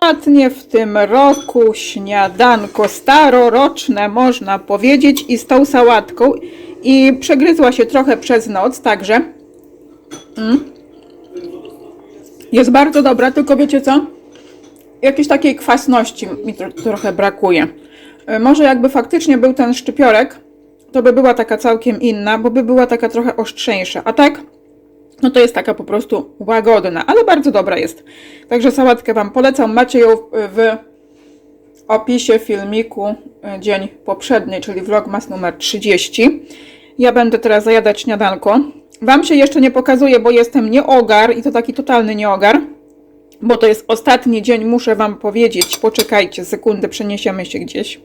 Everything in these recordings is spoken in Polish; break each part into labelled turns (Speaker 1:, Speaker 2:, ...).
Speaker 1: ostatnie w tym roku śniadanko staroroczne, można powiedzieć, i z tą sałatką. I przegryzła się trochę przez noc, także. Mm. Jest bardzo dobra, tylko wiecie co? Jakiejś takiej kwasności mi tro trochę brakuje. E, Może jakby faktycznie był ten szczypiorek, to by była taka całkiem inna, bo by była taka trochę ostrzejsza. A tak, no to jest taka po prostu łagodna, ale bardzo dobra jest. Także sałatkę Wam polecam. Macie ją w opisie filmiku e, dzień poprzedni, czyli vlogmas numer 30. Ja będę teraz zajadać śniadanko. Wam się jeszcze nie pokazuję, bo jestem nieogar i to taki totalny nieogar. Bo to jest ostatni dzień, muszę Wam powiedzieć. Poczekajcie, sekundę, przeniesiemy się gdzieś.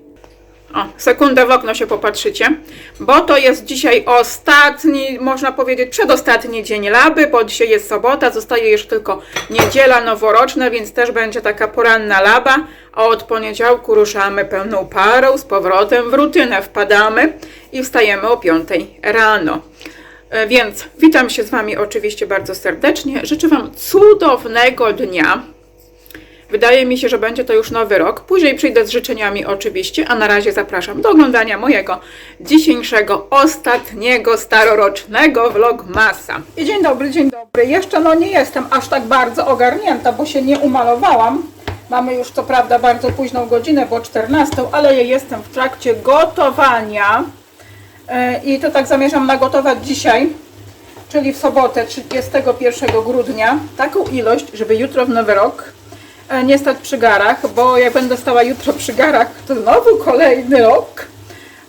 Speaker 1: O, sekundę w okno się popatrzycie, bo to jest dzisiaj ostatni, można powiedzieć przedostatni dzień laby, bo dzisiaj jest sobota, zostaje już tylko niedziela noworoczna, więc też będzie taka poranna laba, a od poniedziałku ruszamy pełną parą, z powrotem w rutynę wpadamy i wstajemy o 5 rano. E, Więc witam się z Wami oczywiście bardzo serdecznie, życzę Wam cudownego dnia, Wydaje mi się, że będzie to już nowy rok. Później przyjdę z życzeniami oczywiście, a na razie zapraszam do oglądania mojego dzisiejszego, ostatniego, starorocznego vlogmasa. I dzień dobry, dzień dobry. Jeszcze no nie jestem aż tak bardzo ogarnięta, bo się nie umalowałam. Mamy już co prawda bardzo późną godzinę, bo 14, ale ja jestem w trakcie gotowania. E, I to tak zamierzam nagotować dzisiaj, czyli w sobotę 31 grudnia, taką ilość, żeby jutro w nowy rok nie stać przy garach, bo jak będę stała jutro przy garach, to znowu kolejny rok,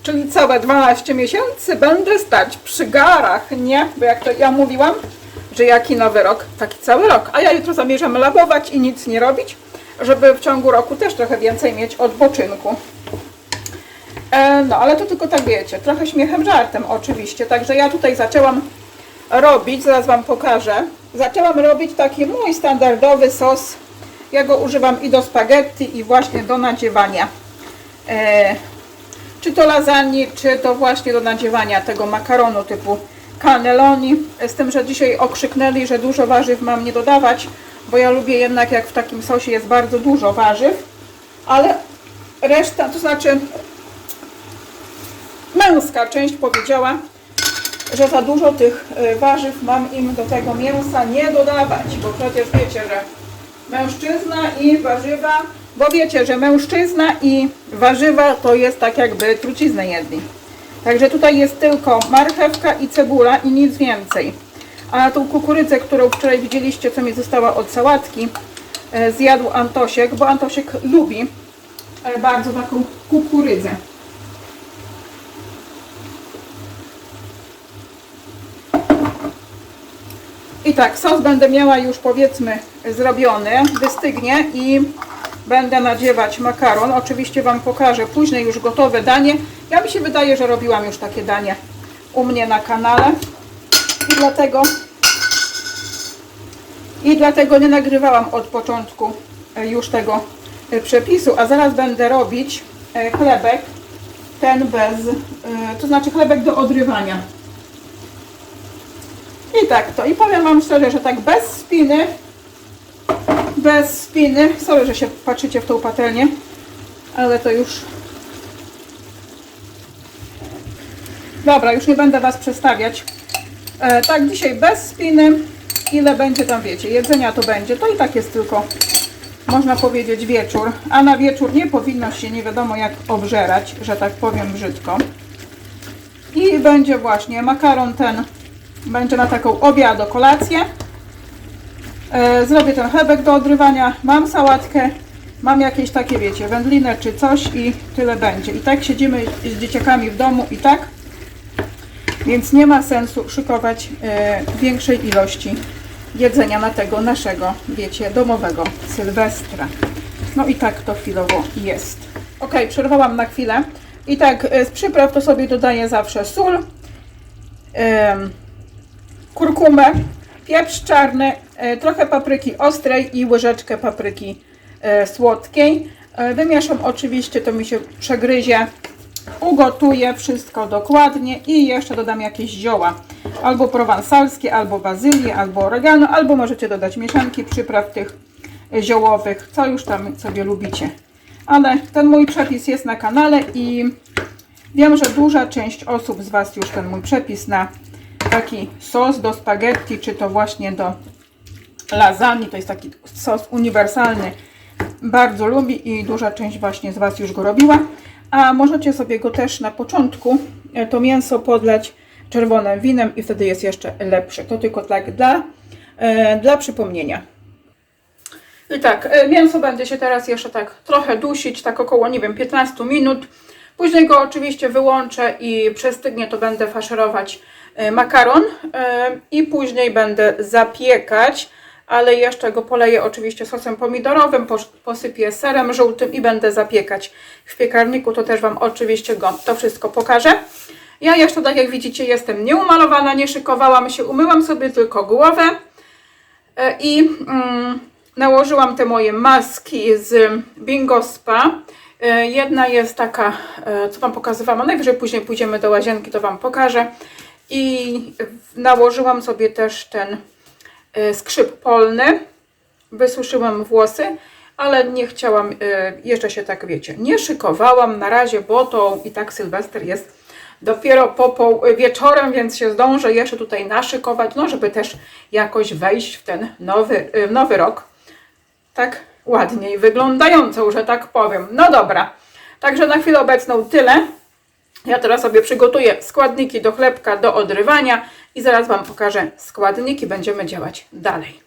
Speaker 1: czyli całe 12 miesięcy będę stać przy garach, nie? Bo jak to ja mówiłam, że jaki nowy rok, taki cały rok. A ja jutro zamierzam labować i nic nie robić, żeby w ciągu roku też trochę więcej mieć odpoczynku. E, no, ale to tylko tak wiecie, trochę śmiechem, żartem oczywiście. Także ja tutaj zaczęłam robić, zaraz Wam pokażę. Zaczęłam robić taki mój standardowy sos. Ja go używam i do spaghetti, i właśnie do nadziewania. E, czy to lasagne, czy to właśnie do nadziewania tego makaronu typu cannelloni. Z tym, że dzisiaj okrzyknęli, że dużo warzyw mam nie dodawać, bo ja lubię jednak jak w takim sosie jest bardzo dużo warzyw, ale reszta, to znaczy męska część powiedziała, że za dużo tych y, warzyw mam im do tego mięsa nie dodawać, bo przecież wiecie, że mężczyzna i warzywa, bo wiecie, że mężczyzna i warzywa to jest tak jakby truciznę jedli. Także tutaj jest tylko marchewka i cebula i nic więcej. A tą kukurydzę, którą wczoraj widzieliście, co mi została od sałatki, e, zjadł Antosiek, bo Antosiek lubi e, bardzo taką kukurydzę. I tak, sos będę miała już powiedzmy zrobiony, wystygnie i będę nadziewać makaron. Oczywiście Wam pokażę później już gotowe danie. Ja mi się wydaje, że robiłam już takie danie u mnie na kanale i dlatego i dlatego nie nagrywałam od początku e, już tego e, przepisu, a zaraz będę robić e, chlebek, ten bez, to znaczy chlebek do odrywania. I tak to. I powiem Wam szczerze, że tak bez spiny, bez spiny, sorry, że się patrzycie w tą patelnię, ale to już... Dobra, już nie będę Was przestawiać. E, tak, dzisiaj bez spiny. Ile będzie tam, wiecie, jedzenia to będzie. To i tak jest tylko, można powiedzieć, wieczór. A na wieczór nie powinno się nie wiadomo jak obżerać, że tak powiem brzydko. I będzie właśnie makaron ten będzie na taką obiado kolację. E, zrobię ten chlebek do odrywania. Mam sałatkę, mam jakieś takie, wiecie, wędlinę czy coś i tyle będzie. I tak siedzimy z dzieciakami w domu i tak. Więc nie ma sensu szykować e, większej ilości jedzenia na tego naszego, wiecie, domowego Sylwestra. No i tak to chwilowo jest. Ok, przerwałam na chwilę. I tak e, z przypraw to sobie dodaję zawsze sól. Kurkumę, pieprz czarny, e, trochę papryki ostrej i łyżeczkę papryki e, słodkiej. E, Wymieszam oczywiście, to mi się przegryzie. Ugotuję wszystko dokładnie i jeszcze dodam jakieś zioła. Albo prowansalskie, albo bazylię, albo oregano, albo możecie dodać mieszanki przypraw tych ziołowych, co już tam sobie lubicie. Ale ten mój przepis jest na kanale i wiem, że duża część osób z Was już ten mój przepis na taki sos do spaghetti, czy to właśnie do lasagne, to jest taki sos uniwersalny, bardzo lubi i duża część właśnie z Was już go robiła. A możecie sobie go też na początku, e, to mięso podlać czerwonym winem i wtedy jest jeszcze lepsze. To tylko tak dla, e, dla przypomnienia. I tak, e, mięso będzie się teraz jeszcze tak trochę dusić, tak około, nie wiem, 15 minut. Później go oczywiście wyłączę i przestygnie to będę faszerować makaron e, i później będę zapiekać, ale jeszcze go poleję oczywiście sosem pomidorowym, pos- posypię serem żółtym i będę zapiekać w piekarniku, to też Wam oczywiście go to wszystko pokażę. Ja jeszcze, tak jak widzicie, jestem nieumalowana, nie szykowałam się, umyłam sobie tylko głowę. E, i mm, nałożyłam te moje maski z Bingo Spa. E, Jedna jest taka, e, co Wam pokazywałam, a najwyżej później pójdziemy do łazienki, to Wam pokażę. I nałożyłam sobie też ten e, skrzyp polny. Wysuszyłam włosy, ale nie chciałam e, jeszcze się tak, wiecie, nie szykowałam na razie, bo to i tak Sylwester jest dopiero po, po wieczorem, więc się zdążę jeszcze tutaj naszykować, no żeby też jakoś wejść w ten nowy, y, nowy rok tak ładniej wyglądającą, że tak powiem. No dobra, także na chwilę obecną tyle. Ja teraz sobie przygotuję składniki do chlebka do odrywania i zaraz Wam pokażę składniki. Będziemy działać dalej.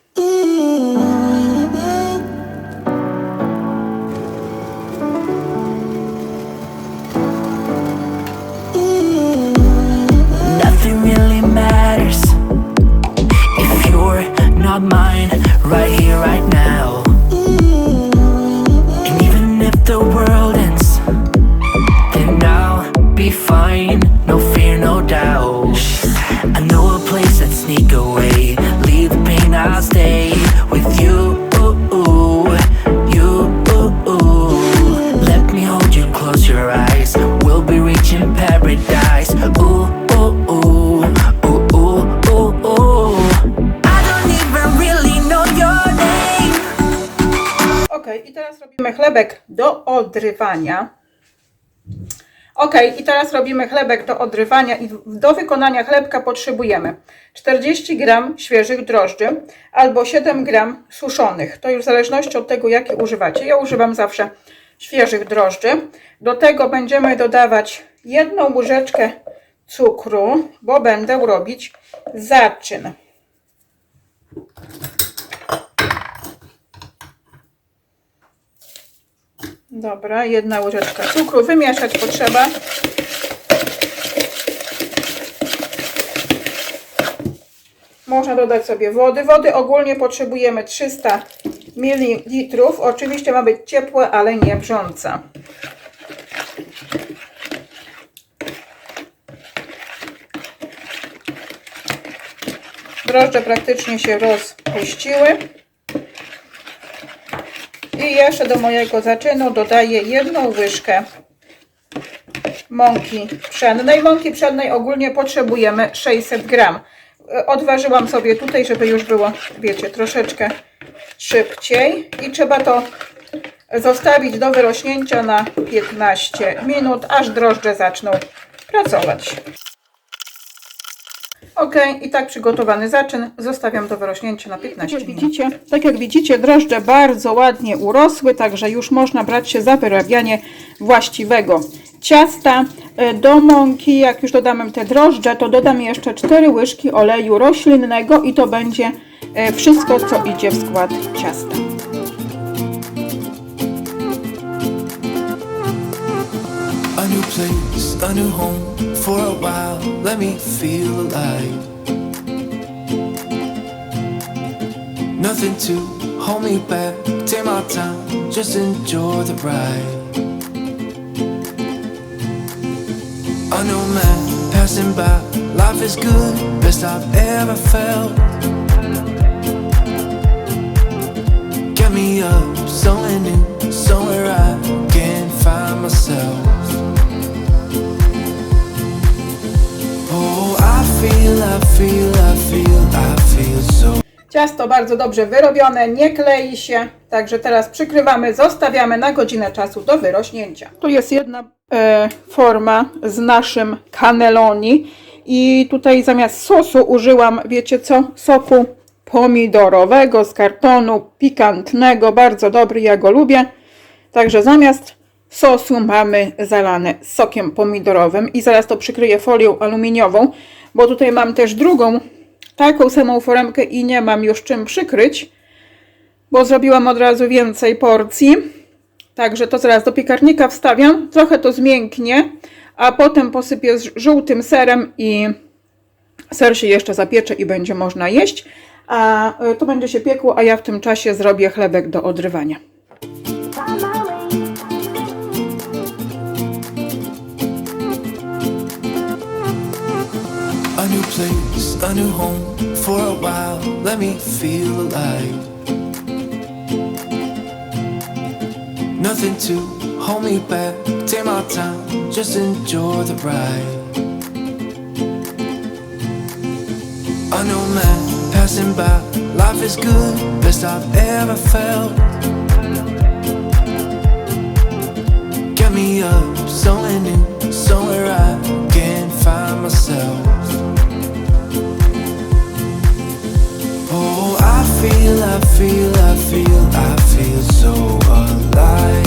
Speaker 2: Not mine right here, right now.
Speaker 1: Odrywania. Ok, i teraz robimy chlebek do odrywania i do wykonania chlebka potrzebujemy 40 gram świeżych drożdży albo 7 gram suszonych. To już w zależności od tego, jakie używacie. Ja używam zawsze świeżych drożdży. Do tego będziemy dodawać jedną łyżeczkę cukru, bo będę robić zaczyn. Dobra, jedna łyżeczka cukru. Wymieszać potrzeba. Można dodać sobie wody. Wody ogólnie potrzebujemy 300 ml. Oczywiście ma być ciepłe, ale nie brząca. Drożdże praktycznie się rozpuściły. I jeszcze do mojego zaczynu dodaję jedną łyżkę mąki pszennej. Mąki pszennej ogólnie potrzebujemy 600 gram. E, Odważyłam sobie tutaj, żeby już było, wiecie, troszeczkę szybciej. I trzeba to zostawić do wyrośnięcia na 15 minut, aż drożdże zaczną pracować. Ok, i tak przygotowany zaczyn zostawiam do wyrośnięcia na 15 minut. Widzicie, tak jak widzicie, drożdże bardzo ładnie urosły, także już można brać się za wyrabianie właściwego ciasta. E, Do mąki, jak już dodamy te drożdże, to dodam jeszcze 4 łyżki oleju roślinnego i to będzie e, wszystko, co idzie w skład ciasta.
Speaker 3: Place, a new home for a while. Let me feel alive. Nothing to hold me back. Take my time, just enjoy the ride. A new man passing by. Life is good, best I've ever felt. Get me up, somewhere new, somewhere I can find myself.
Speaker 1: Ciasto bardzo dobrze wyrobione, nie klei się. Także teraz przykrywamy, zostawiamy na godzinę czasu do wyrośnięcia. Tu jest jedna e, forma z naszym cannelloni i tutaj zamiast sosu użyłam, wiecie co, soku pomidorowego z kartonu, pikantnego, bardzo dobry, ja go lubię. Także zamiast sosu mamy zalane sokiem pomidorowym i zaraz to przykryję folią aluminiową, bo tutaj mam też drugą taką samą foremkę i nie mam już czym przykryć, bo zrobiłam od razu więcej porcji. Także to zaraz do piekarnika wstawiam, trochę to zmięknie, a potem posypię żółtym serem i ser się jeszcze zapiecze i będzie można jeść. A y, to będzie się piekło, a ja w tym czasie zrobię chlebek do odrywania.
Speaker 3: A new home for a while. Let me feel alive. Nothing to hold me back. Take my time, just enjoy the ride. A new man passing by. Life is good, best I've ever felt. Get me up, somewhere new, somewhere I can find myself. I feel, I feel, I feel so alive.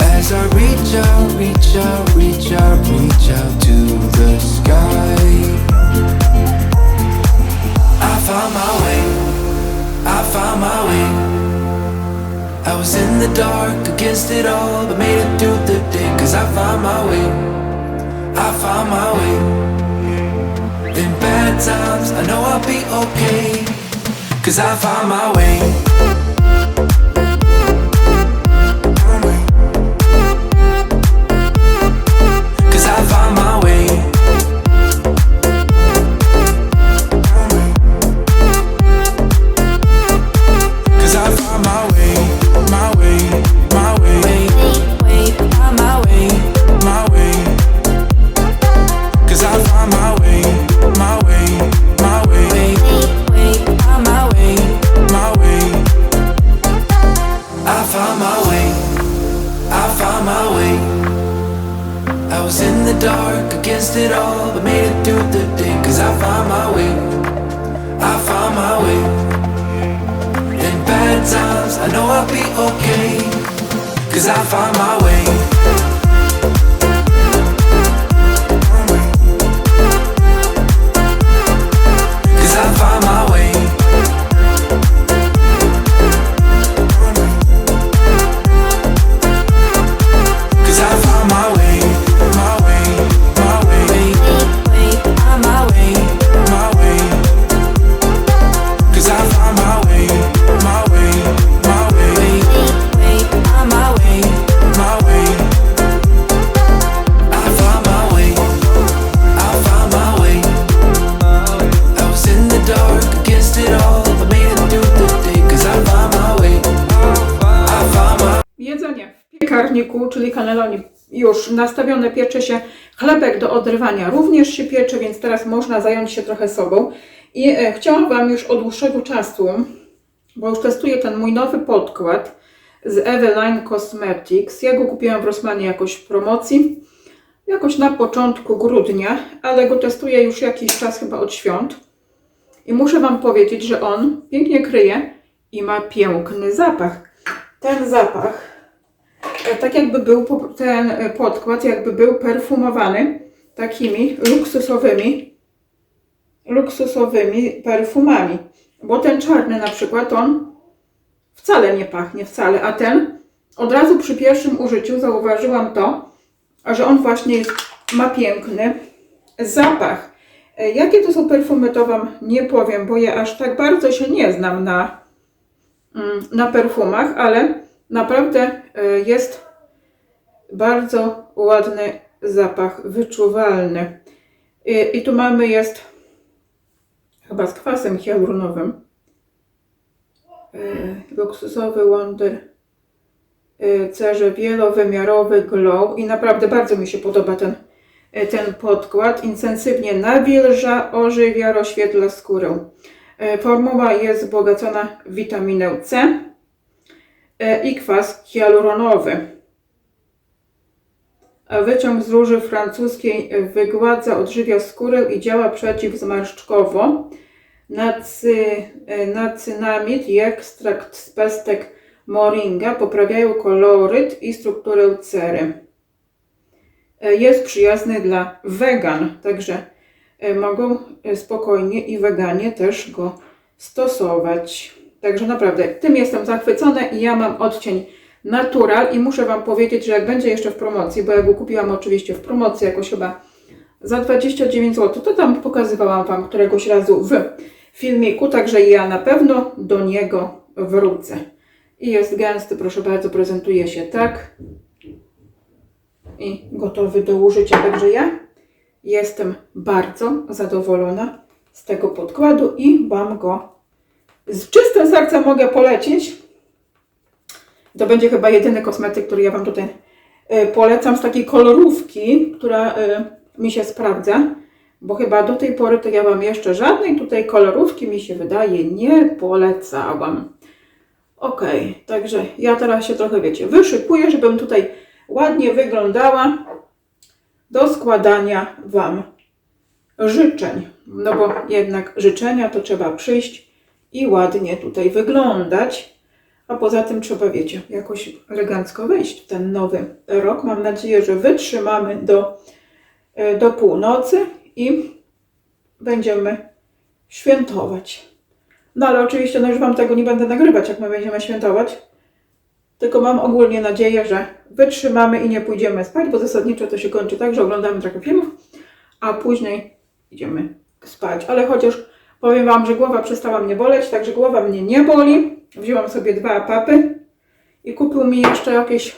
Speaker 3: As I reach out, reach out, reach out, reach out to the sky. I found my way, I found my way. I was in the dark against it all, but made it through the day. Cause I found my way, I found my way. Bad times, I know I'll be okay. Cause I found my way. Cause I found my way.
Speaker 1: Piekarniku, czyli cannelloni już nastawione, piecze się. Chlebek do odrywania również się piecze, więc teraz można zająć się trochę sobą. I e, chciałam Wam już od dłuższego czasu, bo już testuję ten mój nowy podkład z Eveline Cosmetics. Ja go kupiłam w Rossmanie jakoś w promocji, jakoś na początku grudnia, ale go testuję już jakiś czas, chyba od świąt. I muszę Wam powiedzieć, że on pięknie kryje i ma piękny zapach. Ten zapach tak jakby był ten e, podkład, jakby był perfumowany takimi luksusowymi, luksusowymi perfumami. Bo ten czarny na przykład, on wcale nie pachnie, wcale, a ten od razu przy pierwszym użyciu zauważyłam to, że on właśnie jest, ma piękny zapach. E, Jakie to są perfumy, to Wam nie powiem, bo ja aż tak bardzo się nie znam na, mm, na perfumach, ale naprawdę e, jest bardzo ładny zapach, wyczuwalny. I, i tu mamy jest chyba z kwasem hialuronowym. E, Luksusowy Wonder e, cerze wielowymiarowy glow i naprawdę bardzo mi się podoba ten, ten podkład. Intensywnie nawilża, ożywia, rozświetla skórę. Formuła jest wzbogacona w witaminę C i kwas hialuronowy. A Wyciąg z róży francuskiej wygładza, odżywia skórę i działa przeciwzmarszczkowo. Nacy, e, nacynamid i ekstrakt z pestek moringa poprawiają koloryt i strukturę cery. E, Jest przyjazny dla wegan, także e, mogą e, spokojnie i weganie też go stosować. Także naprawdę tym jestem zachwycona i ja mam odcień natural i muszę Wam powiedzieć, że jak będzie jeszcze w promocji, bo ja go kupiłam oczywiście w promocji jakoś chyba za 29 zł, to tam pokazywałam Wam któregoś razu w filmiku, także ja na pewno do niego wrócę. I jest gęsty, proszę bardzo, prezentuje się tak i gotowy do użycia. Także ja jestem bardzo zadowolona z tego podkładu i Wam go z czystym sercem mogę polecić. To będzie chyba jedyny kosmetyk, który ja Wam tutaj e, polecam z takiej kolorówki, która e, mi się sprawdza, bo chyba do tej pory to ja Wam jeszcze żadnej tutaj kolorówki mi się wydaje nie polecałam. Ok, także ja teraz się trochę, wiecie, wyszykuję, żebym tutaj ładnie wyglądała do składania Wam życzeń. No bo jednak życzenia to trzeba przyjść i ładnie tutaj wyglądać. A poza tym trzeba, wiecie, jakoś elegancko wejść w ten nowy rok. Mam nadzieję, że wytrzymamy do, e, do północy i będziemy świętować. No ale oczywiście no już Wam tego nie będę nagrywać, jak my będziemy świętować. Tylko mam ogólnie nadzieję, że wytrzymamy i nie pójdziemy spać, bo zasadniczo to się kończy tak, że oglądamy trochę filmów, a później idziemy spać. Ale chociaż powiem Wam, że głowa przestała mnie boleć, także głowa mnie nie boli. Wzięłam sobie dwa papy i kupił mi jeszcze jakieś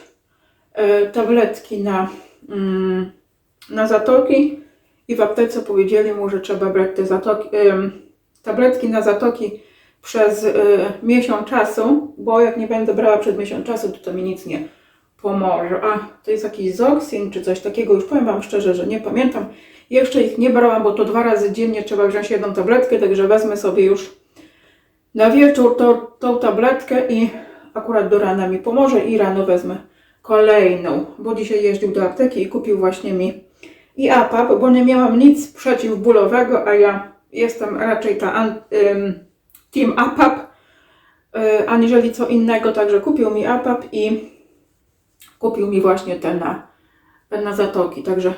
Speaker 1: e, tabletki na, mm, na zatoki i w aptece powiedzieli mu, że trzeba brać te zatoki, em, tabletki na zatoki przez y, miesiąc czasu, bo jak nie będę brała przez miesiąc czasu, to to mi nic nie pomoże. A, to jest jakiś Zoxin czy coś takiego, już powiem Wam szczerze, że nie pamiętam. Jeszcze ich nie brałam, bo to dwa razy dziennie trzeba wziąć jedną tabletkę, także wezmę sobie już na wieczór tą, tą tabletkę i akurat do rana mi pomoże i rano wezmę kolejną, bo dzisiaj jeździł do apteki i kupił właśnie mi i APAP, bo nie miałam nic przeciwbólowego, a ja jestem raczej ta team APAP, y, aniżeli co innego, także kupił mi APAP i kupił mi właśnie te na, na zatoki, także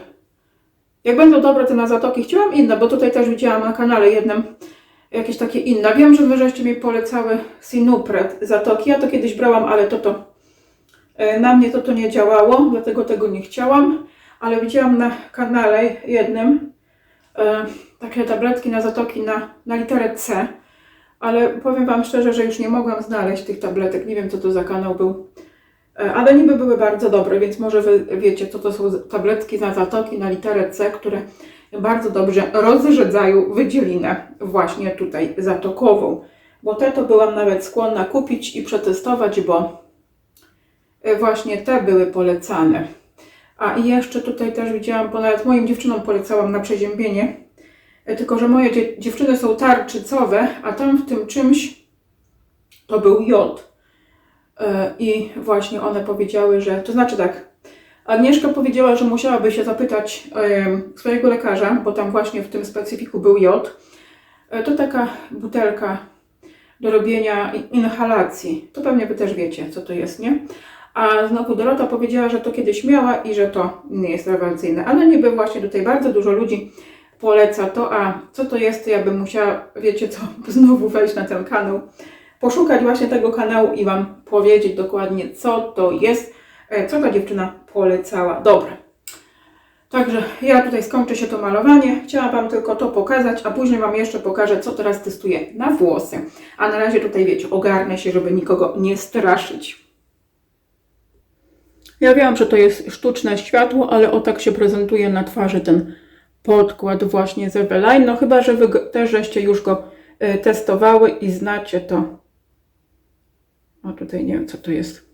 Speaker 1: jak będą dobre te na zatoki, chciałam inne, bo tutaj też widziałam na kanale jednym jakieś takie inne. Wiem, że wy żeście mi polecały Sinupret zatoki, ja to kiedyś brałam, ale to to y, na mnie to to nie działało, dlatego tego nie chciałam, ale widziałam na kanale jednym e, takie tabletki na zatoki na, na literę C, ale powiem Wam szczerze, że już nie mogłam znaleźć tych tabletek. Nie wiem, co to za kanał był, E, ale niby były bardzo dobre, więc może Wy wiecie, co to są tabletki na zatoki na literę C, które bardzo dobrze rozrzedzają wydzielinę właśnie tutaj zatokową. Bo te to byłam nawet skłonna kupić i przetestować, bo e, właśnie te były polecane. A i jeszcze tutaj też widziałam, bo nawet moim dziewczynom polecałam na przeziębienie, E, tylko że moje dzie- dziewczyny są tarczycowe, a tam w tym czymś to był jod. E, I właśnie one powiedziały, że, to znaczy tak, Agnieszka powiedziała, że musiałaby się zapytać swojego lekarza, bo tam właśnie w tym specyfiku był jod. E, To taka butelka do robienia inhalacji. To pewnie Wy też wiecie, co to jest, nie? A znowu Dorota powiedziała, że to kiedyś miała i że to nie jest rewelacyjne. Ale niby właśnie tutaj bardzo dużo ludzi poleca to, a co to jest, ja bym musiała, wiecie co, znowu wejść na ten kanał, poszukać właśnie tego kanału i Wam powiedzieć dokładnie, co to jest, e, co ta dziewczyna polecała. Dobra. Także ja tutaj skończę się to malowanie. Chciałam Wam tylko to pokazać, a później Wam jeszcze pokażę, co teraz testuję na włosy. A na razie tutaj, wiecie, ogarnę się, żeby nikogo nie straszyć. Ja wiem, że to jest sztuczne światło, ale o tak się prezentuje na twarzy ten podkład właśnie z Eveline. No chyba, że Wy też żeście już go y, testowały i znacie to. O tutaj nie wiem, co to jest.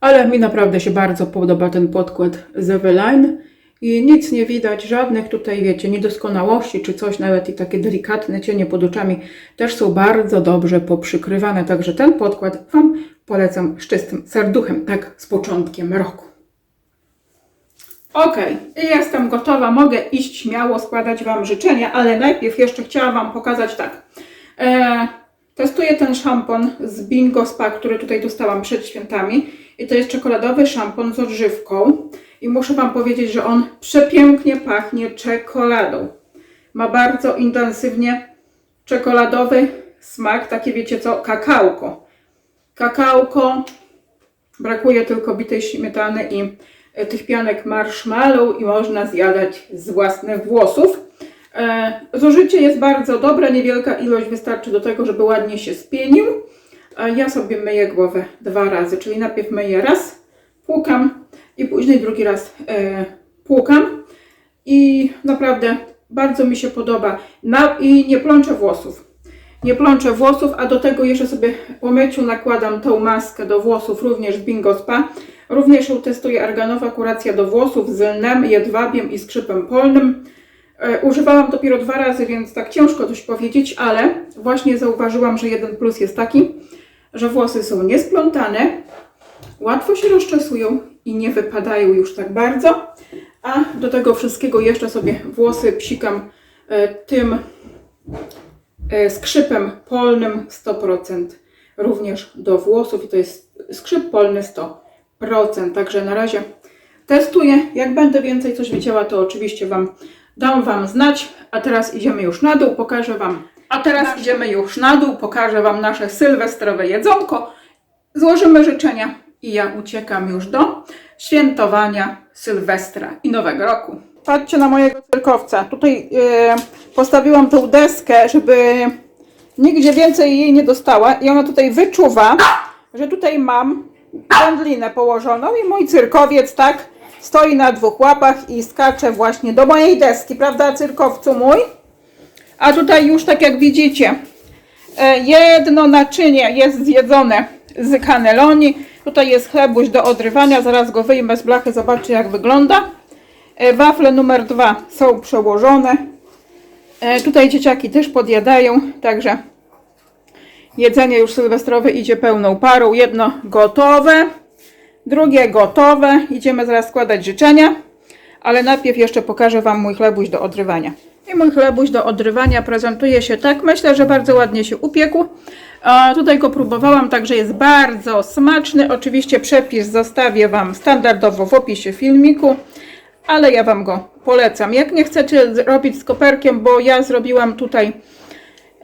Speaker 1: Ale mi naprawdę się bardzo podoba ten podkład z i nic nie widać, żadnych tutaj, wiecie, niedoskonałości czy coś, nawet i takie delikatne cienie pod oczami też są bardzo dobrze poprzykrywane, także ten podkład Wam polecam z czystym serduchem, tak z początkiem roku. Ok, jestem gotowa, mogę iść śmiało, składać Wam życzenia, ale najpierw jeszcze chciałam Wam pokazać tak. E, testuję ten szampon z Bingo Spa, który tutaj dostałam przed świętami i to jest czekoladowy szampon z odżywką i muszę Wam powiedzieć, że on przepięknie pachnie czekoladą. Ma bardzo intensywnie czekoladowy smak, takie wiecie co, kakałko. Kakałko, Brakuje tylko bitej śmietany i e, tych pianek marshmallow i można zjadać z własnych włosów. E, zużycie jest bardzo dobre, niewielka ilość wystarczy do tego, żeby ładnie się spienił. A ja sobie myję głowę dwa razy, czyli najpierw myję raz, płukam i później drugi raz e, płukam. I naprawdę bardzo mi się podoba. Na, I nie plączę włosów nie plączę włosów, a do tego jeszcze sobie po myciu nakładam tą maskę do włosów, również z Bingo Spa. Również ją testuję arganowa kuracja do włosów z lnem, jedwabiem i skrzypem polnym. E, używałam dopiero dwa razy, więc tak ciężko coś powiedzieć, ale właśnie zauważyłam, że jeden plus jest taki, że włosy są niesplątane, łatwo się rozczesują i nie wypadają już tak bardzo. A do tego wszystkiego jeszcze sobie włosy psikam e, tym e, skrzypem polnym 100% również do włosów i to jest skrzyp polny 100%. Także na razie testuję. Jak będę więcej coś wiedziała, to oczywiście Wam dam Wam znać. A teraz idziemy już na dół, pokażę Wam. A teraz idziemy już na dół, pokażę Wam nasze sylwestrowe jedzonko. Złożymy życzenia i ja uciekam już do świętowania Sylwestra i Nowego Roku. Patrzcie na mojego cyrkowca. Tutaj e, postawiłam tą deskę, żeby nigdzie więcej jej nie dostała i ona tutaj wyczuwa, że tutaj mam wędlinę położoną i mój cyrkowiec tak stoi na dwóch łapach i skacze właśnie do mojej deski, prawda cyrkowcu mój? A tutaj już tak jak widzicie, e, jedno naczynie jest zjedzone z kaneloni. Tutaj jest chlebuś do odrywania, zaraz go wyjmę z blachy, zobaczcie jak wygląda. E, Wafle numer dwa są przełożone. E, Tutaj dzieciaki też podjadają, także jedzenie już sylwestrowe idzie pełną parą. Jedno gotowe, drugie gotowe. Idziemy zaraz składać życzenia, ale najpierw jeszcze pokażę Wam mój chlebuś do odrywania. I mój chlebuś do odrywania prezentuje się tak. Myślę, że bardzo ładnie się upiekł. A tutaj go próbowałam, także jest bardzo smaczny. Oczywiście przepis zostawię Wam standardowo w opisie filmiku, ale ja Wam go polecam. Jak nie chcecie zrobić z koperkiem, bo ja zrobiłam tutaj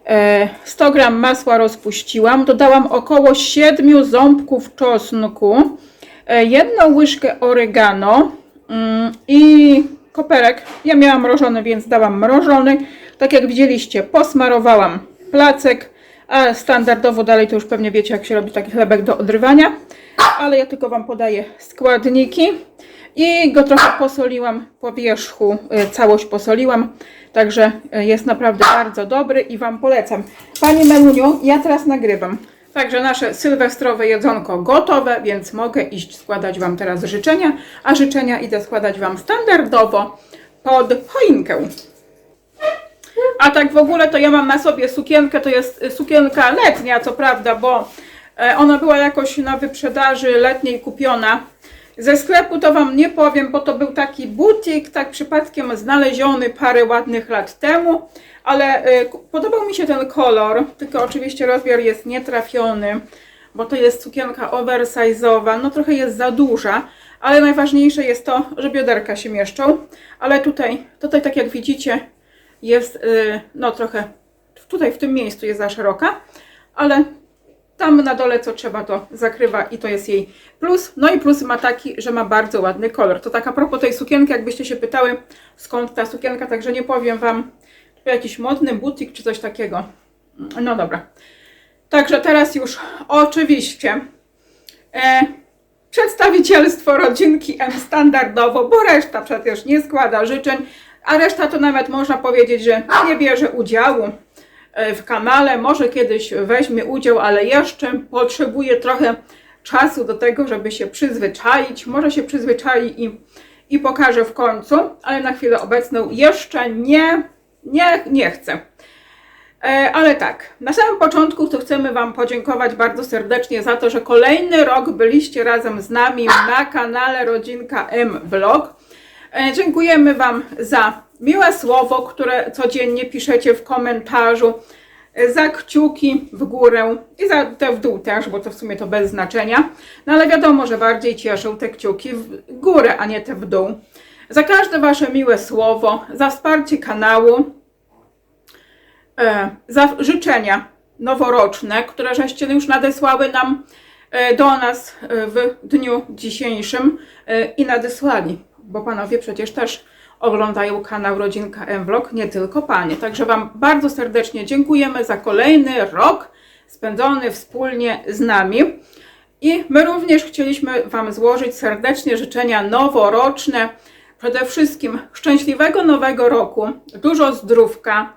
Speaker 1: e, 100 gram masła rozpuściłam, dodałam około 7 ząbków czosnku, e, jedną łyżkę oregano mm, i koperek. Ja miałam mrożony, więc dałam mrożony. Tak jak widzieliście, posmarowałam placek, a standardowo dalej to już pewnie wiecie, jak się robi taki chlebek do odrywania, ale ja tylko Wam podaję składniki i go trochę posoliłam po wierzchu, e, całość posoliłam, także e, jest naprawdę bardzo dobry i Wam polecam. Pani Meluniu, ja teraz nagrywam. Także nasze sylwestrowe jedzonko gotowe, więc mogę iść składać Wam teraz życzenia, a życzenia idę składać Wam standardowo pod choinkę. A tak w ogóle to ja mam na sobie sukienkę, to jest y, sukienka letnia, co prawda, bo e, ona była jakoś na wyprzedaży letniej kupiona. Ze sklepu to Wam nie powiem, bo to był taki butik, tak przypadkiem znaleziony parę ładnych lat temu, ale ku- podobał mi się ten kolor, tylko oczywiście rozmiar jest nietrafiony, bo to jest sukienka oversize'owa, no trochę jest za duża, ale najważniejsze jest to, że bioderka się mieszczą, ale tutaj, tutaj tak jak widzicie, jest y, no trochę tutaj w tym miejscu jest za szeroka, ale tam na dole co trzeba to zakrywa i to jest jej plus. No i plus ma taki, że ma bardzo ładny kolor. To tak a propos tej sukienki, jakbyście się pytały skąd ta sukienka, także nie powiem Wam, jakiś modny butik czy coś takiego. No dobra. Także teraz już oczywiście e, przedstawicielstwo rodzinki M standardowo, bo reszta przecież nie składa życzeń, a reszta to nawet można powiedzieć, że nie bierze udziału e, w kanale, może kiedyś weźmie udział, ale jeszcze potrzebuje trochę czasu do tego, żeby się przyzwyczaić, może się przyzwyczai i, i pokażę w końcu, ale na chwilę obecną jeszcze nie, nie, nie chcę. E, Ale tak, na samym początku to chcemy Wam podziękować bardzo serdecznie za to, że kolejny rok byliście razem z nami na kanale Rodzinka M Vlog. E, Dziękujemy Wam za miłe słowo, które codziennie piszecie w komentarzu, e, za kciuki w górę i za te w dół też, bo to w sumie to bez znaczenia. No ale wiadomo, że bardziej cieszą te kciuki w górę, a nie te w dół. Za każde Wasze miłe słowo, za wsparcie kanału, e, za życzenia noworoczne, które żeście już nadesłały nam e, do nas e, w dniu dzisiejszym i nadesłali, bo panowie przecież też oglądają kanał Rodzinka M-Vlog, nie tylko panie. Także Wam bardzo serdecznie dziękujemy za kolejny rok spędzony wspólnie z nami. I my również chcieliśmy Wam złożyć serdecznie życzenia noworoczne. Przede wszystkim szczęśliwego nowego roku, dużo zdrówka,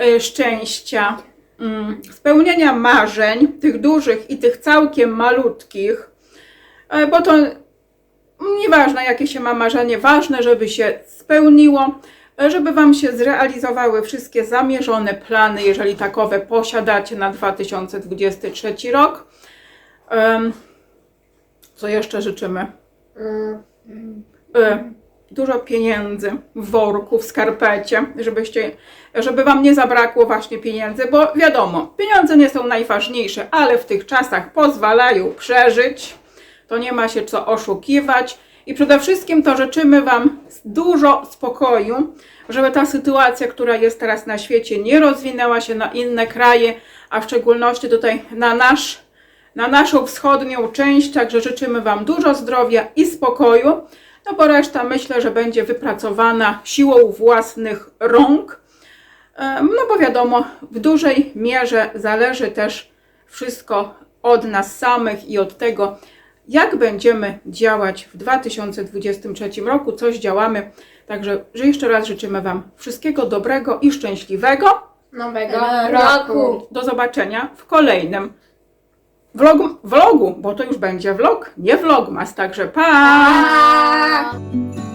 Speaker 1: y, szczęścia, mm, spełnienia marzeń, tych dużych i tych całkiem malutkich, E, bo to nieważne jakie się ma marzenie, ważne, żeby się spełniło, e, żeby Wam się zrealizowały wszystkie zamierzone plany, jeżeli takowe posiadacie na 2023 rok. Co jeszcze życzymy? E, Dużo pieniędzy w worku, w skarpecie, żebyście, żeby Wam nie zabrakło właśnie pieniędzy, bo wiadomo, pieniądze nie są najważniejsze, ale w tych czasach pozwalają przeżyć, to nie ma się co oszukiwać. I przede wszystkim to życzymy Wam dużo spokoju, żeby ta sytuacja, która jest teraz na świecie, nie rozwinęła się na inne kraje, a w szczególności tutaj na nasz na naszą wschodnią część, także życzymy Wam dużo zdrowia i spokoju, no bo reszta myślę, że będzie wypracowana siłą własnych rąk, no bo wiadomo, w dużej mierze zależy też wszystko od nas samych i od tego, jak będziemy działać w 2023 roku, coś działamy. Także że jeszcze raz życzymy Wam wszystkiego dobrego i szczęśliwego.
Speaker 4: Nowego
Speaker 5: roku.
Speaker 4: roku.
Speaker 1: Do zobaczenia w kolejnym vlogu, vlogu, bo to już będzie vlog, nie vlogmas. Także pa!
Speaker 4: Pa!